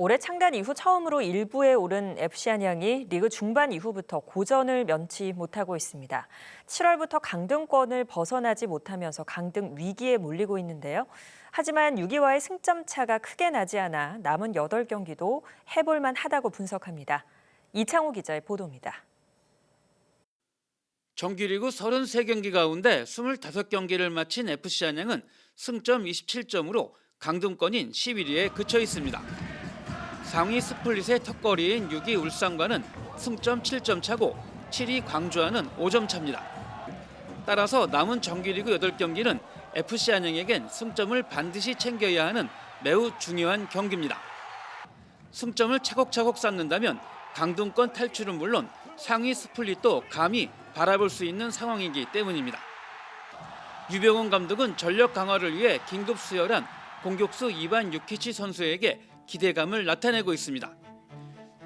올해 창단 이후 처음으로 일부에 오른 FC 안양이 리그 중반 이후부터 고전을 면치 못하고 있습니다. 7월부터 강등권을 벗어나지 못하면서 강등 위기에 몰리고 있는데요. 하지만 6위와의 승점 차가 크게 나지 않아 남은 8경기도 해볼만 하다고 분석합니다. 이창호 기자의 보도입니다. 정규리그 33경기 가운데 25경기를 마친 FC 안양은 승점 27점으로 강등권인 11위에 그쳐 있습니다. 상위 스플릿의 턱걸이인 6위 울산과는 승점 7점 차고 7위 광주와는 5점 차입니다. 따라서 남은 정규리그 8경기는 FC 안양에겐 승점을 반드시 챙겨야 하는 매우 중요한 경기입니다. 승점을 차곡차곡 쌓는다면 강등권 탈출은 물론 상위 스플릿도 감히 바라볼 수 있는 상황이기 때문입니다. 유병훈 감독은 전력 강화를 위해 긴급 수혈한 공격수 이반 유키치 선수에게 기대감을 나타내고 있습니다.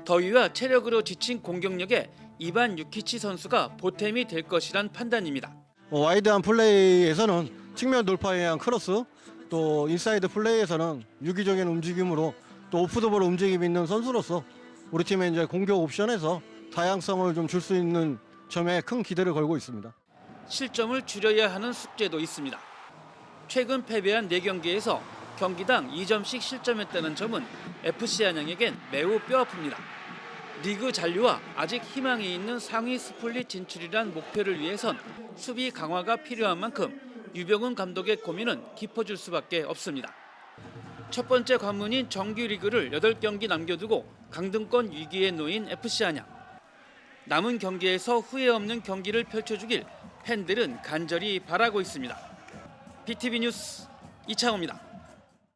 더위와 체력으로 지친 공격력에 이반 유키치 선수가 보탬이 될 것이란 판단입니다. 어, 와이드한 플레이에서는 측면 돌파에 의한 크로스 또 인사이드 플레이에서는 유기적인 움직임으로 또 오프더볼 움직임이 있는 선수로서 우리 팀의 이제 공격 옵션에서 다양성을 좀 줄 수 있는 점에 큰 기대를 걸고 있습니다. 실점을 줄여야 하는 숙제도 있습니다. 최근 패배한 4경기에서 경기당 2점씩 실점했다는 점은 FC 안양에겐 매우 뼈아픕니다. 리그 잔류와 아직 희망이 있는 상위 스플릿 진출이란 목표를 위해선 수비 강화가 필요한 만큼 유병훈 감독의 고민은 깊어질 수밖에 없습니다. 첫 번째 관문인 정규 리그를 8경기 남겨두고 강등권 위기에 놓인 FC 안양. 남은 경기에서 후회 없는 경기를 펼쳐주길 팬들은 간절히 바라고 있습니다. BTV 뉴스 이창호입니다.